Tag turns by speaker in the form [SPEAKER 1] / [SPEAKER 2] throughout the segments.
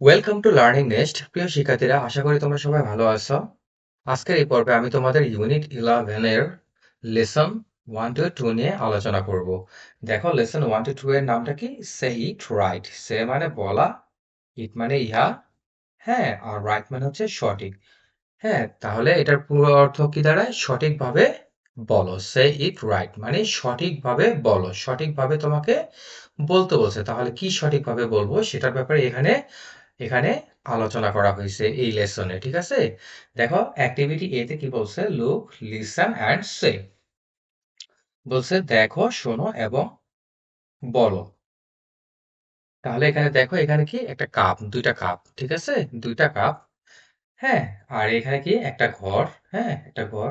[SPEAKER 1] Welcome to learning nest প্রিয় শিক্ষার্থীরা, আশা করি তোমরা সবাই ভালো আছো। আজকের এই পর্বে আমি তোমাদের ইউনিট ইলেভেনের লেসন ওয়ান টু টু নিয়ে আলোচনা করব। দেখো লেসন ওয়ান টু টু এর নামটা কি? সে ইট রাইট সে মানে বলা ইট মানে ইহা। হ্যাঁ আর রাইট মানে হচ্ছে সঠিক। হ্যাঁ তাহলে এটার পুরো অর্থ কি দাঁড়ায়? সঠিকভাবে বলো। সে ইট রাইট মানে সঠিকভাবে বলো। সঠিকভাবে তোমাকে বলতে বলছে। তাহলে কি সঠিকভাবে বলব? সেটার ব্যাপারে এখানে এখানে আলোচনা করা হয়েছে এই লেসনে ঠিক আছে? দেখো অ্যাক্টিভিটি এ তে কি বলছে? লুক লিসন অ্যান্ড সে বলছে, দেখো, শোনো এবং বলো। তাহলে এখানে দেখো, এখানে কি? একটা কাপ, দুইটা কাপ, ঠিক আছে? দুইটা কাপ হ্যাঁ? আর এখানে কি? একটা ঘর হ্যাঁ? একটা ঘর।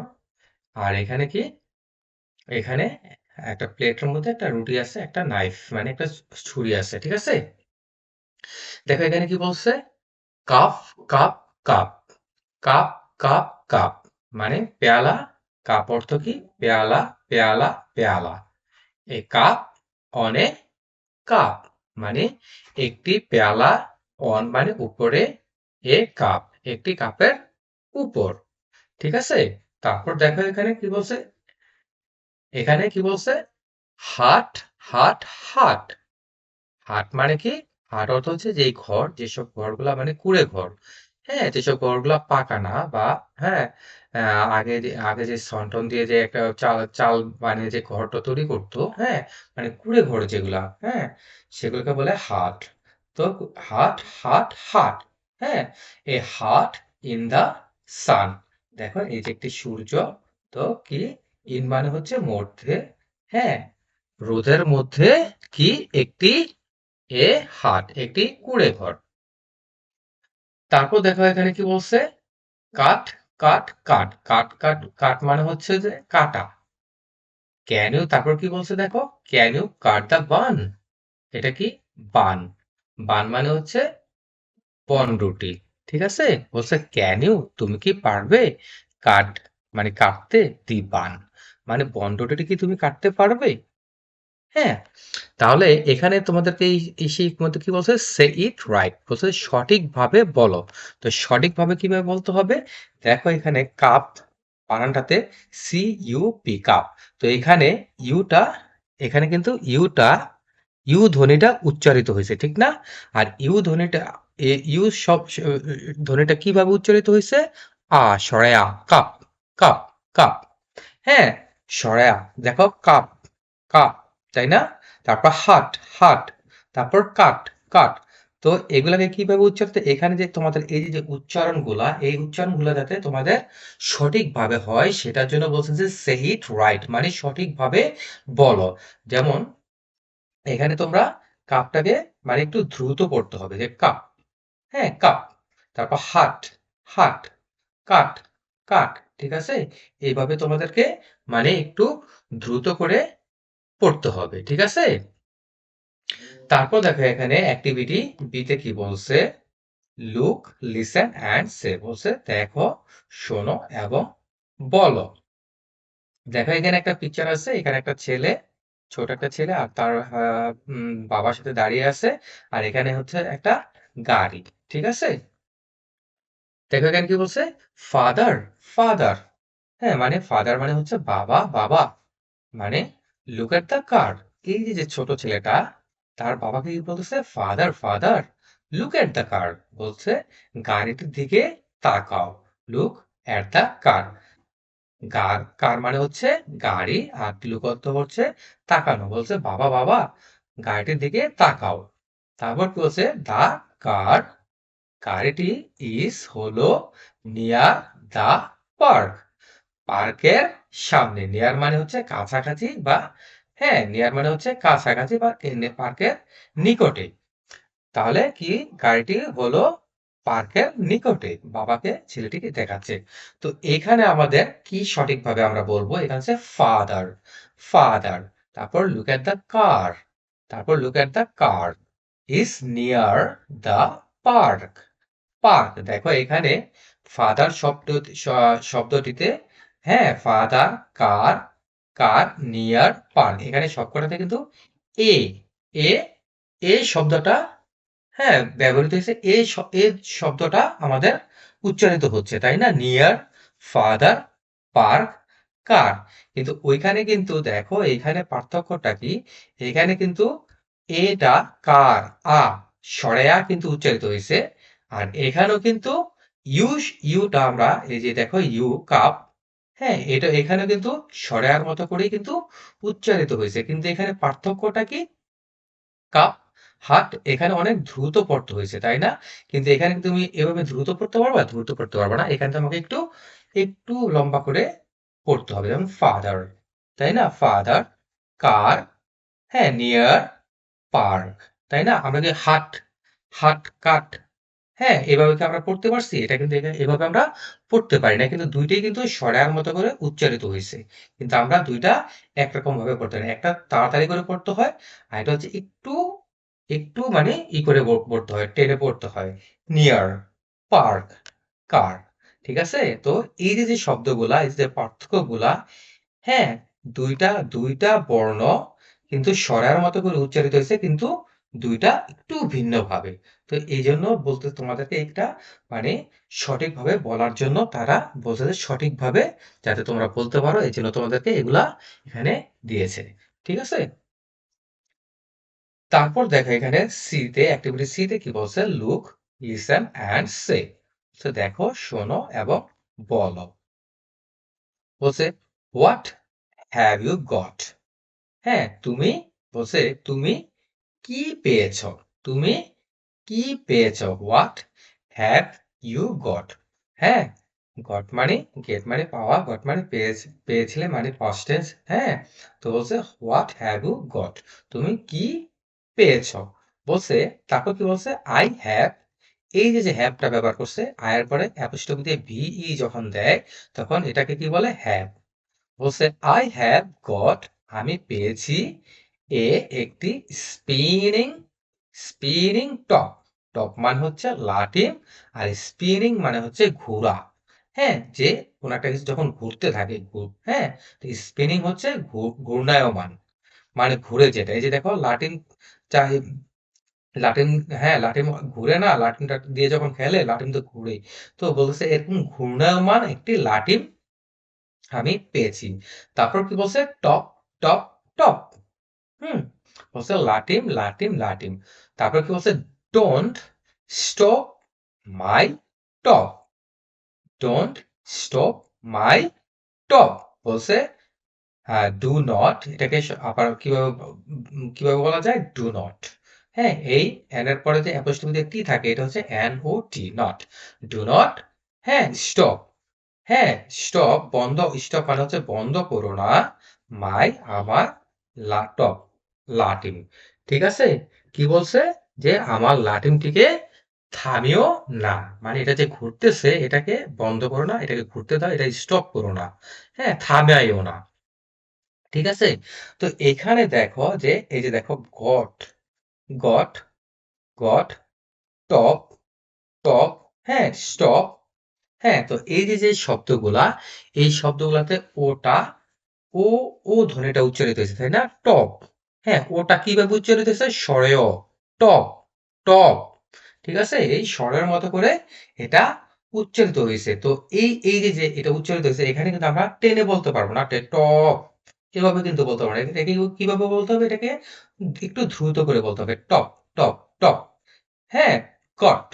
[SPEAKER 1] আর এখানে কি? এখানে একটা প্লেটের মধ্যে একটা রুটি আছে, একটা নাইফ মানে একটা ছুরি আছে, ঠিক আছে? দেখো এখানে কি বলছে? Cup cup cup. Cup cup cup. মানে পেয়ালা, কাপ অর্থ কি? পেয়ালা পেয়ালা পেয়ালা। এই কাপ অনেক কাপ। মানে একটি পেয়ালা অন মানে উপরে এ কাপ, একটি কাপের উপর। ঠিক আছে? তারপর দেখো এখানে কি বলছে? এখানে কি বলছে? হাট হাট হাট। হাট মানে কি? হাট অর্থ হচ্ছে যে ঘর যেসব ঘরগুলা মানে কুড়ে ঘর হ্যাঁ যেসব ঘরগুলা পাকা না বা হ্যাঁ আহ, আগে যে আগে যে সন্টন দিয়ে যে একটা চাল চাল বানিয়ে যে ঘরটা তৈরি করতো হ্যাঁ মানে কুড়ে ঘর যেগুলা হ্যাঁ সেগুলোকে বলে হাট। তো হাট হাট হাট হ্যাঁ এ হাট ইন দা সান। দেখো এই যে একটি সূর্য তো কি? ইন মানে হচ্ছে মধ্যে হ্যাঁ রোদের মধ্যে কি? একটি এ হাট একটি কুঁড়ে ঘর। তারপর দেখো এখানে কি বলছে? কাঠ কাঠ কাঠ। কাঠ কাঠ কাঠ মানে হচ্ছে যে কাটা। ক্যান ইউ তারপর কি বলছে দেখো? Can you cut the bun? এটা কি? বান। বান মানে হচ্ছে বনরুটি ঠিক আছে? বলছে ক্যান ইউ তুমি কি পারবে কাট মানে কাটতে? দি বান। মানে বনরুটিটা কি তুমি কাটতে পারবে? হ্যাঁ তাহলে এখানে তোমাদেরকে এই এই সেই কি বলছে? সে ইট রাইট বলছে সঠিকভাবে বলো। তো সঠিকভাবে কীভাবে বলতে হবে? দেখো এখানে কাপ বানানটাতে সি ইউ পি কাপ তো এখানে ইউটা এখানে কিন্তু ইউটা ইউ ধ্বনিটা উচ্চারিত হয়েছে, ঠিক না? আর ইউ ধ্বনিটা, এ- ইউ সব ধ্বনিটা কীভাবে উচ্চারিত হয়েছে? আ, সরায়া কাপ কাপ কাপ হ্যাঁ সরায়া, দেখো কাপ কাপ তাই না? তারপর হাট হাট তারপর কাট কাট তো এগুলাকে কীভাবে উচ্চারিত? এখানে যে তোমাদের এই যে উচ্চারণগুলা, এই উচ্চারণগুলো যাতে তোমাদের সঠিকভাবে হয়, সেটার জন্য বলছে যে সেহিট রাইট মানে সঠিকভাবে বলো। যেমন, এখানে তোমরা কাপটাকে মানে একটু দ্রুত পড়তে হবে, যে কাপ হ্যাঁ কাপ তারপর হাট হাট কাট কাট ঠিক আছে? এইভাবে তোমাদেরকে মানে একটু দ্রুত করে পড়তে হবে, ঠিক আছে? তারপর দেখো এখানে অ্যাক্টিভিটি বিতে কি বলছে? লুক লিসেন অ্যান্ড সে বলছে, দেখো, শোনো এবং বলো। দেখো এখানে একটা পিকচার আছে, এখানে একটা ছেলে, ছোট একটা ছেলে আর তার বাবার সাথে দাঁড়িয়ে আছে আর এখানে হচ্ছে একটা গাড়ি, ঠিক আছে? দেখো এখানে কি বলছে? ফাদার ফাদার হ্যাঁ মানে ফাদার মানে হচ্ছে বাবা বাবা মানে লুক এট দ্য কার এই যে যে ছোট ছেলেটা, তার বাবাকে কি বলতেছে? Father father look at the car বলছে, গাড়িটির দিকে তাকাও লুক এট দ্য কার কার মানে হচ্ছে গাড়ি, আর লুক অর্থ হচ্ছে তাকানো, বলছে বাবা বাবা, গাড়িটির দিকে তাকাও। তারপর কি বলছে? দা কার গাড়িটি ইজ হলো নিয়ার দা পার্ক পার্কের সামনে। নিয়ার মানে হচ্ছে কাছাকাছি বা হ্যাঁ নিয়ার মানে হচ্ছে কাছাকাছি বা পার্কের নিকটে। তাহলে কি গাড়িটি হলো পার্কের নিকটে? বাবাকে, ছেলেটিকে দেখাচ্ছে। তো এখানে আমাদের কি সঠিকভাবে আমরা বলব? এখানে হচ্ছে ফাদার ফাদার তারপর লুক এট দ্য কার তারপর look at the car is near the park park দেখো এখানে ফাদার শব্দ শব্দটিতে হ্যাঁ father car car near park এখানে সবকটাতে কিন্তু এ এ এ শব্দটা হ্যাঁ ব্যবহৃত হয়েছে এ এই শব্দটা আমাদের উচ্চারিত হচ্ছে, তাই না? নিয়ার ফাদার পার্ক কার কিন্তু ওইখানে কিন্তু দেখো এখানে পার্থক্যটা কি? এখানে কিন্তু এটা কার আ, সরেয়া কিন্তু উচ্চারিত হয়েছে। আর এখানেও কিন্তু ইউ ইউটা আমরা, এই যে দেখো ইউ কাপ হ্যাঁ এটা এখানে কিন্তু সরেয়ার মতো করেই কিন্তু উচ্চারিত হয়েছে। কিন্তু এখানে পার্থক্যটা কি? কাপ হাট এখানে অনেক দ্রুত পড়তে হয়েছে, তাই না? কিন্তু এখানে তুমি এভাবে দ্রুত পড়তে পারবা, দ্রুত পড়তে পারবে না। এখানে তোমাকে একটু একটু লম্বা করে পড়তে হবে। যেমন ফাদার তাই না? ফাদার কার হ্যাঁ নিয়ার পার্ক তাই না? আমরা হাট হাট, কাট হ্যাঁ এভাবে কি আমরা পড়তে পারছি? এটা কিন্তু এভাবে আমরা পড়তে পারি না। কিন্তু দুইটাই কিন্তু সরার মতো করে উচ্চারিত হয়েছে। কিন্তু আমরা দুইটা একরকম ভাবে পড়তে পারি একটা তাড়াতাড়ি করে পড়তে হয় আর এটা হচ্ছে একটু একটু মানে ই করে পড়তে হয়, টেনে পড়তে হয়। নিয়ার পার্ক কার ঠিক আছে? তো এই যে যে শব্দগুলা, এই যে পার্থক্যগুলা হ্যাঁ দুইটা দুইটা বর্ণ কিন্তু স্বরের মতো করে উচ্চারিত হয়েছে। কিন্তু দুইটা একটু ভিন্নভাবে। তো এই জন্য বলতে তোমাদেরকে একটা মানে সঠিকভাবে বলার জন্য তারা বলছে সঠিকভাবে যাতে তোমরা বলতে পারো, এই জন্য তোমাদেরকে এগুলা এখানে দিয়েছে। ঠিক আছে? তারপর দেখো এখানে সিতে অ্যাক্টিভিটি সিতে কি বলছে? লুক লিসেন অ্যান্ড সে তো দেখো, শোনো এবং বলো। বলছে হোয়াট হ্যাভ ইউ গট হ্যাঁ তুমি বলছে, তুমি কি পেয়েছ? তুমি কি পেয়েছ? হোয়াট হ্যাভ ইউ গট হ্যাঁ গট মানে গেট মানে পাওয়া গট মানে পেয়েছে, পেয়েছিলে মানে পাস্ট টেন্স হ্যাঁ। তো বলছে হোয়াট হ্যাভ ইউ গট তুমি কি পেয়েছ? বলছে, তারপর কি বলছে? আই হ্যাভ এই যে যে হ্যাভটা ব্যবহার করছে আয়ের পরে অ্যাপোস্ট্রফি দিয়ে ভিই যখন দেয়, তখন এটাকে কি বলে? হ্যাভ বলছে আই হ্যাভ গট আমি পেয়েছি এ একটি স্পিনিং স্পিনিং টপ টপ মানে হচ্ছে লাটিম আর স্পিনিং মানে হচ্ছে ঘোরা হ্যাঁ যে কোন একটা কিছু যখন ঘুরতে থাকে হ্যাঁ স্পিনিং হচ্ছে ঘূর্ণায়মান। মানে ঘুরে যেটা, এই যে দেখো লাটিম চাই লাটিম হ্যাঁ লাটিম ঘুরে না লাটিমটা দিয়ে যখন খেলে লাটিম তো ঘুরে তো বলছে এরকম ঘূর্ণায়মান একটি লাটিম আমি পেয়েছি। তারপর কি বলছে? টপ টপ টপ হুম, বলছে লাটিম লাটিম লাটিম। তারপর কি বলছে don't stop my top don't stop my top বলছে ডু নট এটাকে আবার কীভাবে কীভাবে বলা যায়? ডু নট হ্যাঁ এই এন এর পরে যে অ্যাপোস্ট্রফি টি থাকে, এটা হচ্ছে N O T not do not হ্যাঁ স্টপ হ্যাঁ স্টপ বন্ধ স্টপ মানে হচ্ছে বন্ধ করো না মাই আমার ল্যাপটপ লাটিম ঠিক আছে? কি বলছে? যে আমার লাটিমটিকে থামিও না। মানে এটা যে ঘুরতেছে, এটাকে বন্ধ করো না, এটাকে ঘুরতে দাও এটা স্টপ করো না। হ্যাঁ থামাইও না। ঠিক আছে? তো এখানে দেখো যে, এই যে দেখো got got got top top হ্যাঁ স্টপ হ্যাঁ তো এই যে যে শব্দগুলা, এই শব্দগুলাতে ওটা, ও ও ধ্বনিটা উচ্চারিত হয়েছে, তাই না? টপ হ্যাঁ ওটা কীভাবে উচ্চারিত হয়েছে স্বরেয় টপ টপ, ঠিক আছে? এই স্বরের মতো করে এটা উচ্চারিত হয়েছে। তো এই এই যে এটা উচ্চারিত হয়েছে, এখানে কিন্তু আমরা টেনে বলতে পারব না। টপ, এভাবে কিন্তু বলতে পারব না। এটাকে কীভাবে বলতে হবে? এটাকে একটু দ্রুত করে বলতে হবে। টপ টপ টপ হ্যাঁ গট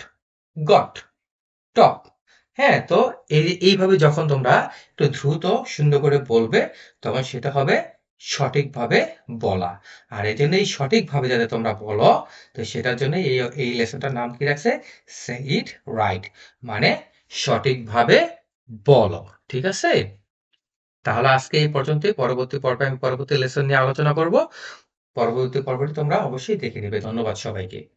[SPEAKER 1] গট, টপ হ্যাঁ তো এই, এইভাবে যখন তোমরা একটু দ্রুত সুন্দর করে বলবে, তখন সেটা হবে সঠিকভাবে বলা। আর এই জন্য এই সঠিকভাবে যাতে তোমরা বলো, তো সেটার জন্য এই এই লেসনটার নাম কি রাখছে? সে ইট রাইট মানে সঠিকভাবে বলো, ঠিক আছে? তাহলে আজকে এই পর্যন্তই। পরবর্তী পর্বে আমি পরবর্তী লেসন নিয়ে আলোচনা করব। পরবর্তী পর্বটি তোমরা অবশ্যই দেখে নেবে। ধন্যবাদ সবাইকে।